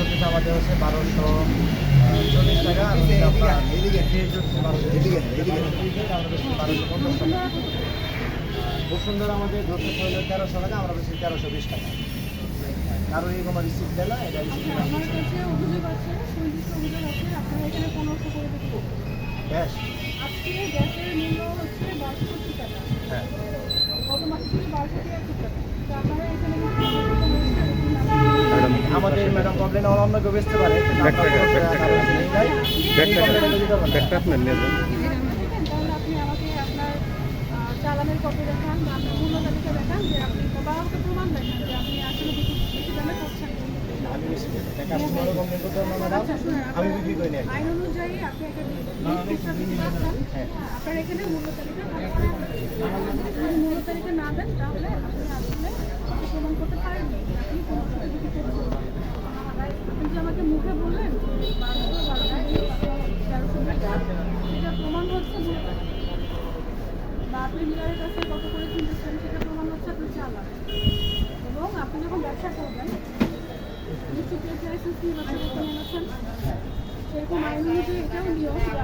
হচ্ছে আমাদের হচ্ছে বারোশো চল্লিশ টাকা হচ্ছে বারোশো পঞ্চাশ টাকা। বসুন্ধরা আমাদের ধরতে হলো তেরোশো টাকা আমরা বেশি তেরোশো বিশ টাকা কারও এই রিসিপ্ট দেয় না এটা গ্যাস গ্যাসের মূল্য হচ্ছে টাকা হ্যাঁ। গত মাসে ছিল টাকা। আমাদের ম্যাডাম কমপ্লেন অন্য কেউ বেচতে পারে। আমরা। ব্যাগটা আপনার নিয়ে যান। তাহলে আপনি আমাকে আপনার আহ, চালানের কপি দেখান বা আপনার মূল্য তালিকা দেখান যে আপনি বা আমাকে প্রমাণ দেখান যে আপনি আসলে বেশি বেশি দামে করছেন আমি বেশি করি না। কাস্টমারও কমপ্লেন করতে পারব না ম্যাডাম। শুনুন, আমি আপনার বিক্রি করি না আইন অনুযায়ী আপনি একটা নির্দিষ্ট দিতে পারছেন। আপনার এখানে মূল্য তালিকা যদি মূল্য তালিকা না দেন তাহলে আপনি আসলে প্রমাণ করতে পারেননি। যে আপনি কোনো বিক্রি করছেন আপনি মুখে সেটা প্রমাণ হচ্ছে বা কত করে প্রমাণ হচ্ছে এবং আপনি যখন ব্যবসা করবেন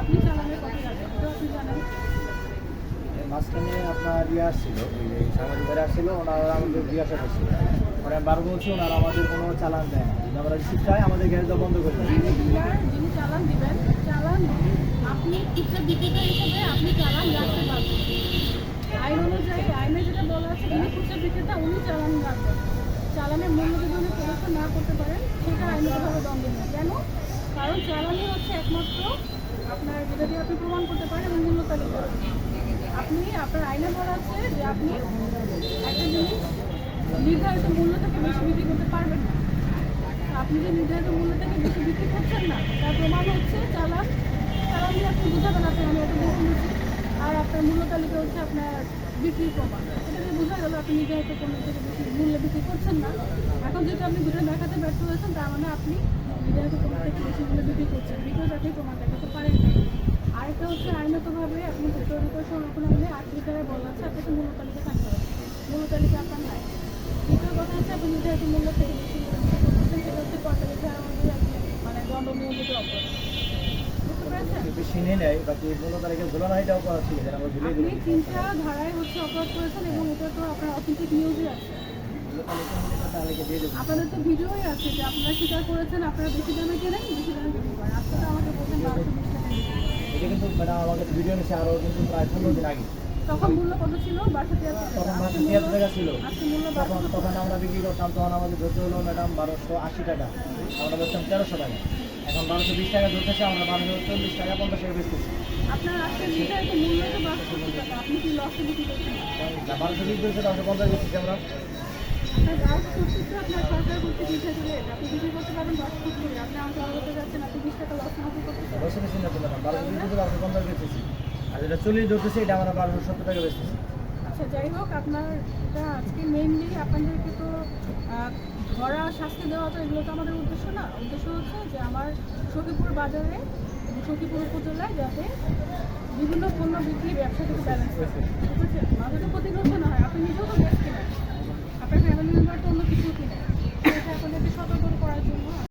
আপনি মাঝখানে আপনার ইয়ে আসছিল, ওই সাংবাদিকরা আসছিল, ওনারা আমাদের জিজ্ঞাসা করছিল। পরে বারো বলছি ওনারা আমাদের কোনো চালান দেয় না। যদি আমরা রিসিপ্ট চাই আমাদের গ্যাস দেওয়া বন্ধ করে দেয়। যিনি চালান দিবেন, চালান আপনি খুচরা বিক্রেতা হিসেবে আপনি চালান রাখতে আইন অনুযায়ী, আইনে যেটা বলা আছে, যিনি খুচরা বিক্রেতা উনি চালান রাখবেন চালানের মূল্য যদি উনি না করতে পারেন, সেটা আইনগতভাবে দণ্ডনীয় কেন? কারণ চালানই হচ্ছে একমাত্র আপনার যেটা আপনি প্রমাণ করতে পারেন মূল্য তালিকা। আপনি, আপনার আইনে বলা আছে যে আপনি একটা জিনিস নির্ধারিত মূল্য থেকে বেশি বিক্রি করতে পারবেন না। আপনি যে নির্ধারিত মূল্য থেকে বেশি বিক্রি করছেন না, তার প্রমাণ হচ্ছে চালান। চালান দিয়ে আপনি বুঝাবেন আপনি আমি এত বেশি নিচ্ছি আর আপনার মূল্য তালিকা হচ্ছে আপনার বিক্রির প্রমাণ। এটা দিয়ে বোঝা গেল আপনি নির্ধারিত পণ্য থেকে বেশি মূল্যে বিক্রি করছেন না। এখন যেহেতু আপনি দুটো দেখাতে ব্যর্থ হয়েছেন, তার মানে আপনি নির্ধারিত পণ্য থেকে বেশি মূল্যে বিক্রি করছেন। বিকজ আপনি প্রমাণ দেখাতে পারেন না আরেকটা হচ্ছে আইনতভাবে আপনি রিপোর্ট সংরক্ষণ আইনে আট লিটারে বলা আছে, আপনাকে মূল্য তালিকা থাকতে হবে। মূল্য তালিকা আপনার নাই। নিয়ে বাকি তারিখে এটাও করা ছিল আপনি তিনটা ধারায় হচ্ছে অপরাধ করেছেন এবং এটা তো আপনার অথেন্টিক নিউজই আছে। তাহলে দিয়ে দেবো আপনাদের তো ভিডিওই আছে যে আপনারা স্বীকার করেছেন আপনারা বেশি দামে কেনেন বেশি দামে বিক্রি করেন। আজকে আমাকে বলছেন। এটা কিন্তু ম্যাডাম ভিডিও নিচ্ছে আরও কিন্তু প্রায় পনেরো দিন আগে। তখন মূল্য কত ছিল? বারোশো তখন মাত্র তিয়াত্তর টাকা ছিল। তখন তখন আমরা বিক্রি করতাম তখন আমাদের ধরতে হলো ম্যাডাম বারোশো আশি টাকা। আমরা বেচতাম তেরোশো টাকা। এখন বারোশো বিশ টাকা ধরতেছে আমরা বারোশো চল্লিশ টাকা পঞ্চাশ টাকা বেচতেছি। বারোশো বারোশো বিক্রি করেছে বারোশো পঞ্চাশ বেচতেছি আমরা। বারোশো বিশ না বেশি বারোশো বারোশো পঞ্চাশ বেচতেছি। আর যেটা চল্লিশ ধরতেছে এটা আমরা বারোশো সত্তর টাকা বেচতেছি। আচ্ছা যাই হোক আপনার এটা আজকে মেইনলি আপনাদেরকে তো ধরা, শাস্তি দেওয়া তো এগুলো তো আমাদের উদ্দেশ্য না। উদ্দেশ্য হচ্ছে যে আমার সখীপুর বাজারে সখীপুর উপজেলায় যাতে বিভিন্ন পণ্য বিক্রি, ব্যবসা থেকে ব্যালেন্স ঠিক আছে?